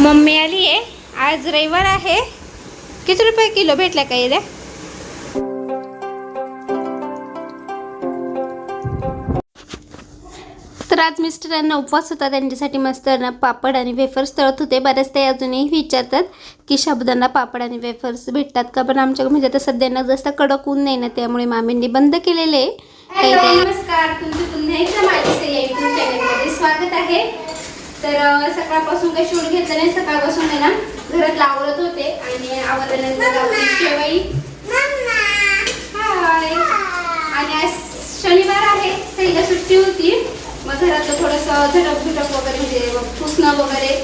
Mummy आली आहे. आज रविवार आहे. किती रुपये किलो भेटल्या काही येद्या तर आज मिस्टरांना उपवास होता. त्यांच्यासाठी मस्त पापड आणि वेफर्स तळत होते. बऱ्याच ते अजूनही विचारतात की शब्दांना पापड आणि वेफर्स भेटतात का? पण आमच्या म्हणजे आता सध्या ना जास्त कडक ऊन नाही ना त्यामुळे मामींनी बंद केलेले आहे. काही नमस्कार. तुमचं पुन्हा एकदा माझ्या स्वागत आहे. तर सकाळपासून काही शूट घेतलं नाही. सकाळपासून आहे ना घरात आवरत होते. आणि आवरल्यानंतर शेवई हाय. आणि आज शनिवार आहे. सईला सुट्टी होती. मग घरातलं थोडंसं झटक झुटक वगैरे म्हणजे पुसणं वगैरे.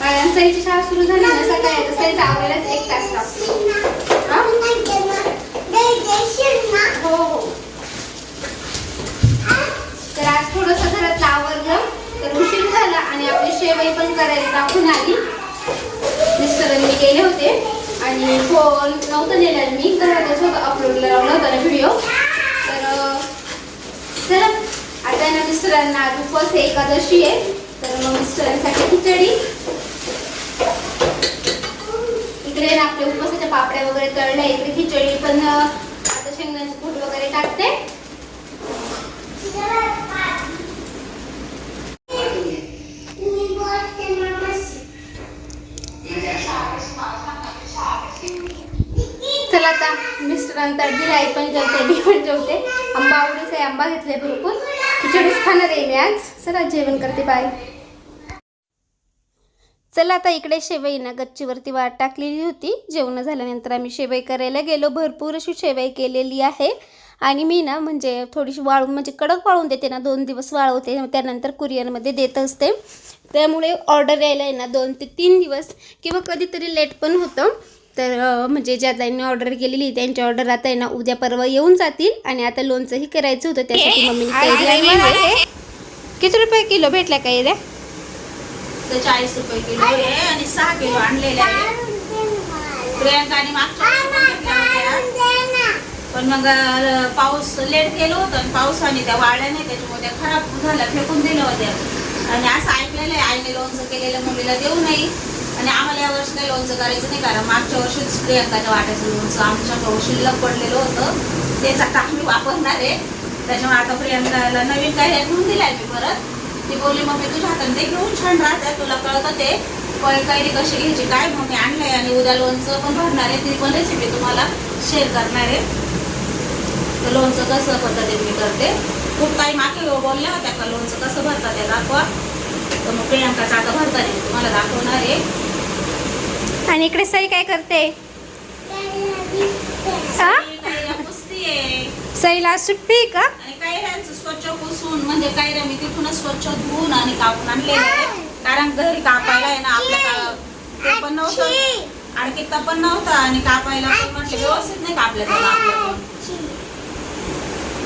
कारण सईची शाळा सुरू झाली ना सकाळी तर सईचा आवरायलाच एक तास लागतो. हो हो. तर आज थोडंसं घरातलं आवरलं. तर उशीर झाला आणि आपली शेवई पण करायला टाकून आली. मिस्टरांनी केले होते. आणि फोन नव्हतं नेला मी. घरातच होतं अपलोडला लावला होता ना व्हिडिओ तर चला. आता ना मिस्टरांना आज उपवास आहे एकादशी आहे. तर मग मिस्टरांसाठी खिचडी. इकडे ना आपल्या उपवासाच्या पापड्या वगैरे तळल्या. इकडे खिचडी पण आता शेंगण्याचं कूट वगैरे टाकते. चला आता मिस्टरांना दिली आई पण जेवते मी पण जेवते. आंबा आवडीच आहे आंबा घेतलाय भरपूर. खिचडीच खाणार आहे मी आज. चला जेवण करते बाय चला आता इकडे शेवई ना गच्चीवरती वाट टाकलेली होती. जेवण झाल्यानंतर आम्ही शेवई करायला गेलो. भरपूर अशी शेवई केलेली आहे. आणि मी ना म्हणजे थोडीशी वाळून म्हणजे कडक वाळून देते ना दोन दिवस वाळवते. त्यानंतर कुरिअरमध्ये देत असते. त्यामुळे ऑर्डर यायला आहे ना दोन ते तीन दिवस किंवा कधीतरी लेट पण होतं. तर म्हणजे ज्या त्यांनी ऑर्डर केलेली त्यांची ऑर्डर आता आहे ना उद्या परवा येऊन जातील आणि आता लोणचंही करायचं होतं त्यासाठी मम्मीने आहे. किती रुपये किलो भेटल्या कैऱ्या तर चाळीस रुपये किलो आहे आणि सहा किलो आणलेले आहे. प्रियांका आणि मागच्या पण मग पाऊस लेट केलं होतं आणि पावसाने त्या वाळल्या नाही त्याच्यामुळे त्या खराब झाल्या फेकून दिल्या होत्या. आणि असं ऐकलेलं आहे आईने लोणचं केलेलं मुलीला देऊ नये. आणि आम्हाला या वर्षी काही लोणचं करायचं नाही कारण मागच्या वर्षीच प्रियांकाच्या वाट्याचं लोणचं आमच्याकडं शिल्लक पडलेलं होतं. तेच आता आम्ही वापरणार आहे. त्याच्यामुळे आता प्रियंकाला नवीन काही घेऊन दिलाय मी परत. ती बोलली मम्मी तुझ्या हातात ते घेऊन छान राहतात. तुला कळतं ते. पण कैरी कशी घ्यायची काय मग? मी आणलंय आणि उद्या लोणचं पण भरणार आहे. ती पण रेसिपी तुम्हाला शेअर करणार आहे. तर लोणचं कसं पद्धतीने मी करते. खूप काही मागे बोलल्या होत्या का लोणचं कसं भरतात ते दाखवा. तर मग प्रियांकाचं आता भरता येईल तुम्हाला दाखवणार आहे. आणि इकडे सई काय करते? सईला सुट्टी का? स्वच्छ पुसून म्हणजे कैऱ्या मी तिथूनच स्वच्छ धुवून आणि कापून आणलेलं आहे. कारण घरी कापायला आहे ना आपल्या ते पण नव्हतं. पण नव्हतं आणि कापायला पण म्हटलं व्यवस्थित नाही कापल्या जात आपल्याकडून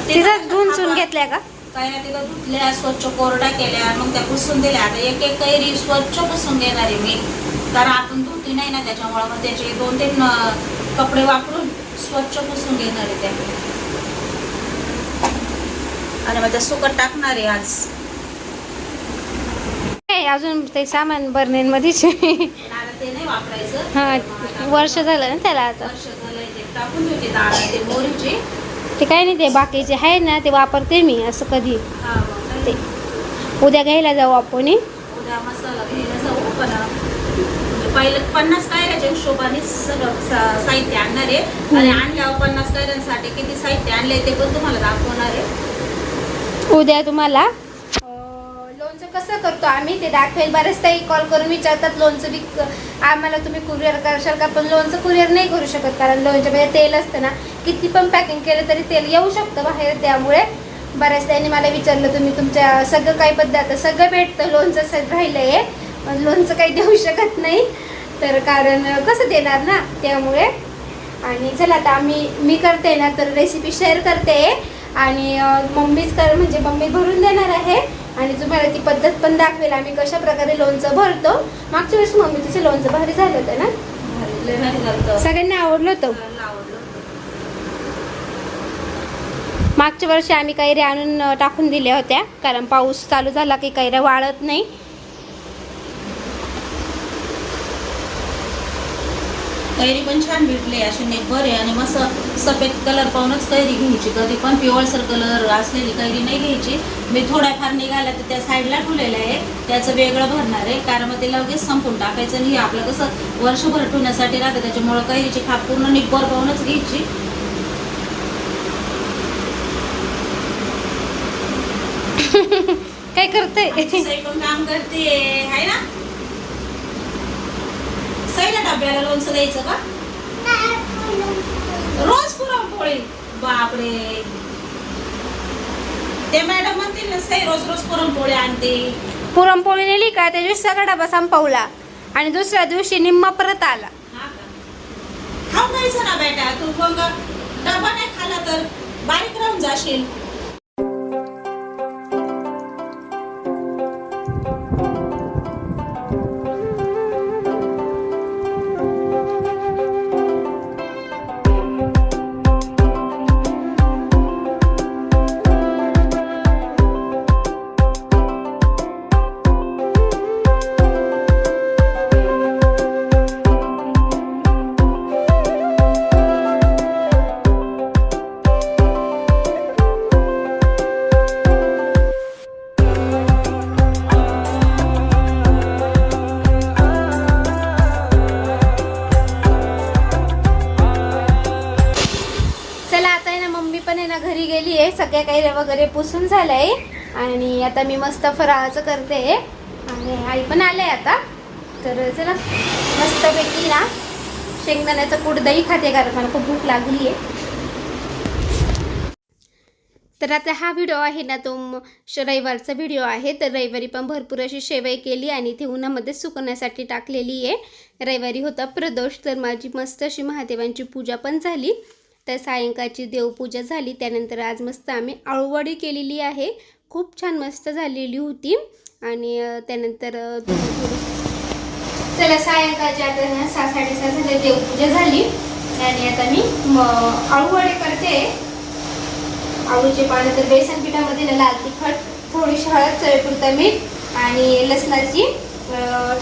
तिथं धुवून चुन घेतल्या का? कैऱ्या तिथं धुतल्या स्वच्छ कोरड्या केल्या मग त्या पुसून दिल्या. आता एक एक कैरी स्वच्छ पुसून घेणार आहे मी. कारण आपण नाही ना त्याच्यामुळे मग त्याचे दोन तीन अं, कपडे वापरून स्वच्छ पुसून घेणार आहे त्या. आणि मग त्या सुकट टाकणार आहे आज. अजून ते सामान बर्नेमध्येच ते नाही वापरायचं. हा वर्ष झालं ना त्याला आता. वर्ष ते. टाकून डाळ ते ते काही नाही ते बाकीचे आहे ना ते वापरते मी असं कधी. हा, ते. उद्या घ्यायला जाऊ आपण. उद्या मसाला घ्यायला जाऊ पण पहिलं पन्नास कायऱ्याच्या हिशोबाने सगळं सा- साहित्य आणणार आहे. आणि आणल्यावर पन्नास कायऱ्यांसाठी किती साहित्य आणले ते पण तुम्हाला दाखवणार आहे. उद्या तुम्हाला? अं, लोणचं कसं करतो आम्ही ते दाखवेल. बरेच ताई कॉल करून विचारतात लोणचं विक आम्हाला तुम्ही कुरिअर करशाल का? पण लोणचं कुरिअर नाही करू शकत कारण लोणच्यामध्ये तेल असतं ना. किती पण पॅकिंग केलं तरी तेल येऊ शकतं बाहेर त्यामुळे बऱ्याच त्यांनी मला विचारलं तुम्ही तुमच्या सगळं काही पद्धत सगळं भेटतं लोणचं सगळं राहिलं आहे पण लोणचं काही देऊ शकत नाही. तर कारण कसं देणार ना? त्यामुळे. आणि चला आता आम्ही मी करते ना तर रेसिपी शेअर करते. आणि मम्मीच कर म्हणजे मम्मी भरून देणार आहे. आणि तुम्हाला ती पद्धत पण दाखवेल आम्ही कशा प्रकारे लोणचं भरतो. मागच्या वर्षी मम्मी तिचं लोणचं भारी झालं होतं ना? सगळ्यांना आवडलं होतं. मागच्या वर्षी आम्ही कैऱ्या आणून टाकून दिल्या होत्या. कारण पाऊस चालू झाला की कैऱ्या वाळत नाही. कैरी पण छान भेटले अशी नेबर आहे आणि मस्त सफेद कलर पाहूनच कैरी घ्यायची. कधी पण पिवळसर कलर असलेली कैरी नाही घ्यायची. मी थोड्याफार निघाल्या तर त्या साईडला ठेवलेलं आहे. त्याचं वेगळं भरणार आहे कारण मग ते लगेच संपून टाकायचं आणि हे आपलं कसं वर्षभर ठेवण्यासाठी राहतं. त्याच्यामुळं कैरीची खाप पूर्ण निब्बर पाहूनच घ्यायची. काय करते? काम करते. आहे ना? सईला डब्याला लोणचं द्यायचं का? रोज पुरणपोळी. बापरे. ते मॅडम म्हणतील ना सई रोज रोज पुरणपोळी आणते. पुरणपोळी नेली का? त्या दिवशी सगळा डबा संपवला. आणि दुसऱ्या दिवशी निम्मा परत आला. खाऊन जायचं ना बेटा तू मग. डबा नाही खाला तर बारीक राहून जाशील. ना मम्मी पण आहे ना घरी गेली आहे. सगळ्या काही वगैरे पुसून झालंय. आणि आता मी मस्त फराळाचं करते. आणि आई पण आले आता. तर चला मस्तपैकी ना शेंगदाण्याचं कूट दही खाते कारण मला खूप भूक लागली आहे. तर आता हा व्हिडिओ आहे ना तो श- रविवारचा व्हिडिओ आहे. तर रविवारी पण भरपूर अशी शेवई केली आणि ती उन्हामध्ये सुकवण्यासाठी टाकलेली आहे. रविवारी होता प्रदोष तर माझी मस्त अशी महादेवांची पूजा पण झाली. तर सायंकाळची देवपूजा झाली त्यानंतर आज मस्त आम्ही आळूवडी केलेली आहे. खूप छान मस्त झालेली होती. आणि त्यानंतर चला सायंकाळची आता ना सहा साडेसहा झाले देवपूजा झाली. आणि आता मी म, करते. आळूचे पानं तर बेसन पिठामध्ये ना लाल तिखट थोडीशी हळद चवीपुरता मीठ आणि लसणाची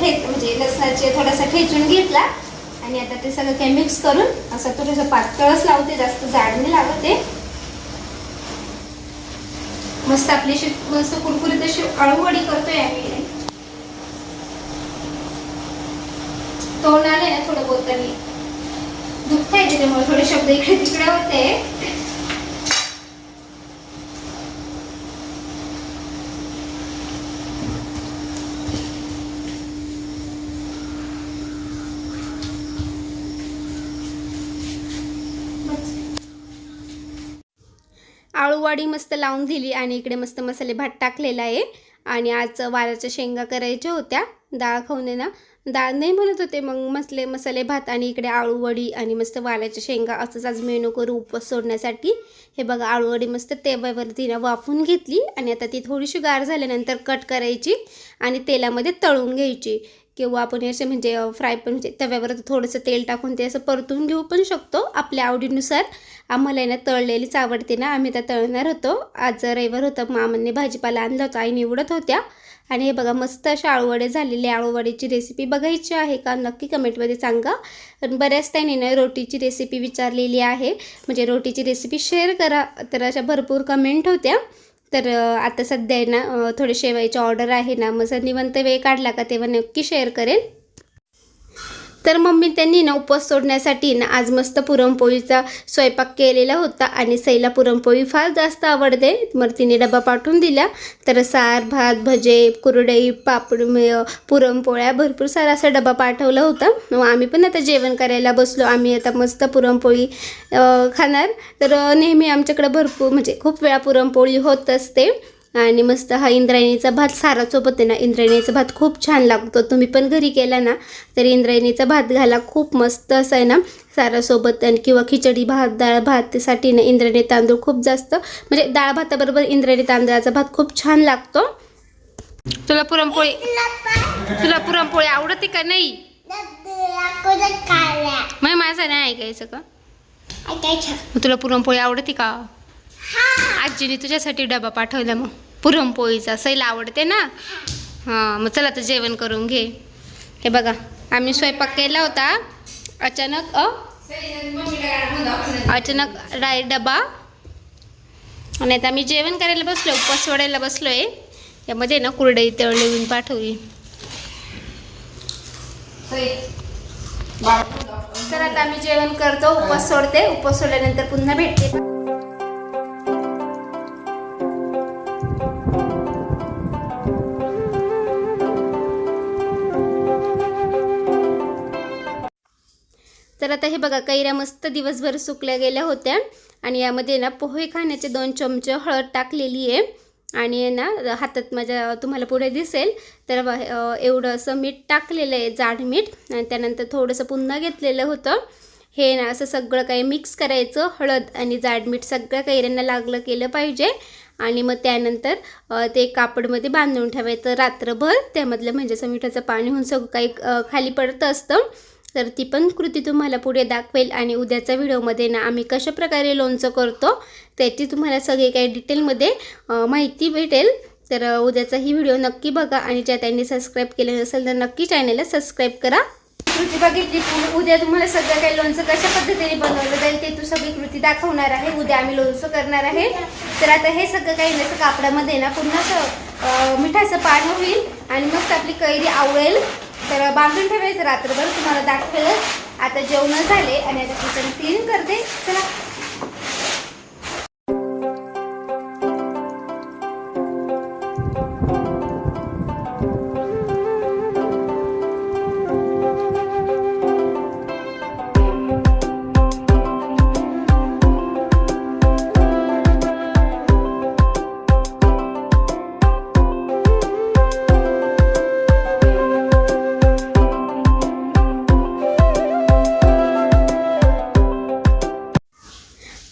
ठेच म्हणजे लसणाचे थोडासा ठेचून घेतला. आणि आता ते सगळं काही मिक्स करून असं थोडंसं पातळच लावते जास्त जाड नाही लावते मस्त आपली अशी मस्त कुरकुरीत अशी अळूवडी करतोय आम्ही. तोंड आले ना थोडं बोलताना. दुखतंय त्याच्यामुळे थोडे शब्द इकडे तिकडे होते. आळूवाडी मस्त लावून दिली आणि इकडे मस्त मसाले भात टाकलेला आहे. आणि आज वालाच्या शेंगा करायच्या होत्या डाळ खाऊन ना? डाळ नाही म्हणत होते मग मसले मसाले भात आणि इकडे आळूवडी आणि मस्त वालाच्या शेंगा असंच आज मेनू करू उपवास सोडण्यासाठी. हे बघा आळूवडी मस्त तेव्यावर ना वाफून घेतली आणि आता ती थोडीशी गार झाल्यानंतर कट करायची आणि तेलामध्ये तळून घ्यायची. किंवा आपण हे असे म्हणजे फ्राय पण म्हणजे तव्यावर थोडंसं तेल टाकून ते असं परतून घेऊ पण शकतो. आपल्या आवडीनुसार आम्हाला ना तळलेलीच आवडते ना आम्ही त्या तळणार होतो. आज रविवार होतं मामांनी भाजीपाला आणला होता आई निवडत होत्या. आणि हे बघा मस्त अशा आळूवडे झालेले आळूवडीची रेसिपी बघायची आहे का? नक्की कमेंटमध्ये सांगा. पण बऱ्याच त्यांनी ना रोटीची रेसिपी विचारलेली आहे. म्हणजे रोटीची रेसिपी शेअर करा तर अशा भरपूर कमेंट होत्या. तर आता सध्या आहे ना थोडे शेवायची ऑर्डर आहे ना मग सर निवंत वेळ काढला का तेव्हा नक्की शेअर करेन. तर मम्मी त्यांनी ना उपवास सोडण्यासाठी ना आज मस्त पुरणपोळीचा स्वयंपाक केलेला होता आणि सईला पुरणपोळी फार जास्त आवडते. मग तिने डबा पाठवून दिला. तर सार भात भजे कुरडई पापड पुरणपोळ्या भरपूर सारा असा डबा पाठवला होता. मग आम्ही पण आता जेवण करायला बसलो. आम्ही आता मस्त पुरणपोळी खाणार. तर नेहमी आमच्याकडे भरपूर म्हणजे खूप वेळा पुरणपोळी होत असते. आणि मस्त हा इंद्रायणीचा भात सारासोबत आहे ना इंद्रायणीचा भात खूप छान लागतो. तुम्ही पण घरी केला ना तर इंद्रायणीचा भात घाला. खूप मस्त असं आहे ना सारासोबत आणि किंवा खिचडी भात डाळ भातसाठी ना इंद्रायणी तांदूळ खूप जास्त म्हणजे डाळ भाताबरोबर इंद्रायणी तांदळाचा भात खूप छान लागतो. तुला पुरणपोळी तुला पुरणपोळी आवडते का नाही? मग माझं नाही ऐकायचं का? तुला पुरणपोळी आवडते का? आजीने तुझ्यासाठी डबा पाठवला मग. पुरणपोळीचा. सैला आवडते ना? हां मग चला तर जेवण करून घे. हे बघा आम्ही स्वयंपाक केला होता. अचानक अ? अचानक राय डबा. आणि आता आम्ही जेवण करायला बसलो उपवास सोडायला बसलो आहे यामध्ये ना कुरडई तळली पाठवली. तर आता आम्ही जेवण करतो. उपवास सोडते. उपवास सोडल्यानंतर पुन्हा भेटते. तर आता हे बघा कैऱ्या मस्त दिवसभर सुकल्या गेल्या होत्या. आणि यामध्ये ना पोहे खाण्याचे दोन चमचे हळद टाकलेली आहे. आणि ना हातात माझ्या तुम्हाला पुढे दिसेल. तर एवढं असं मीठ टाकलेलं आहे जाड मीठ. आणि त्यानंतर थोडंसं पुन्हा घेतलेलं होतं. हे ना असं सगळं काही मिक्स करायचं हळद आणि जाड मीठ सगळ्या कैऱ्यांना लागलं केलं पाहिजे. आणि मग त्यानंतर ते कापडमध्ये बांधून ठेवायचं रात्रभर. त्यामधलं म्हणजे असं मिठाचं पाणी होऊन सगळं काही खाली पडतं असतं. तर ती पण कृती तुम्हाला पुढे दाखवेल आणि उद्याच्या व्हिडिओमध्ये ना आम्ही कशा प्रकारे लोणचं करतो त्याची तुम्हाला सगळी काही डिटेलमध्ये माहिती भेटेल. तर उद्याचा ही व्हिडिओ नक्की बघा आणि ज्या त्यांनी सबस्क्राईब केले नसेल तर नक्की चॅनलला सबस्क्राईब करा. कृती बघितली उद्या तुम्हाला सगळं काही लोणचं कशा पद्धतीने बनवलं जाईल ते तू सगळी कृती दाखवणार आहे. उद्या आम्ही लोणचं करणार आहे. तर आता हे सगळं काही जसं कापडामध्ये ना पुन्हा असं मिठाचं पाणी होईल आणि मस्त आपली कैरी आवळेल. तर बांधून ठेवायचं रात्रभर तुम्हाला दाखवलं आता जेवण झाले आणि आता किचन क्लीन करते. चला.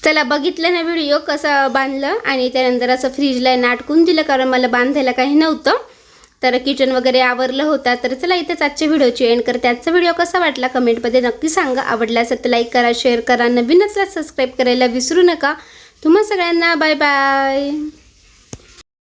चला बघितलं ना व्हिडिओ कसं बांधलं आणि त्यानंतर असं फ्रीजला नाटकून दिलं कारण मला बांधायला काही नव्हतं. तर किचन वगैरे आवरलं होता. तर चला इथेच आजच्या व्हिडिओची एंड करते. आजचा व्हिडिओ कसा वाटला कमेंटमध्ये नक्की सांगा. आवडला असेल तर लाईक करा शेअर करा. नवीन असल्यास सबस्क्राईब करायला विसरू नका. तुम्हा सगळ्यांना बाय बाय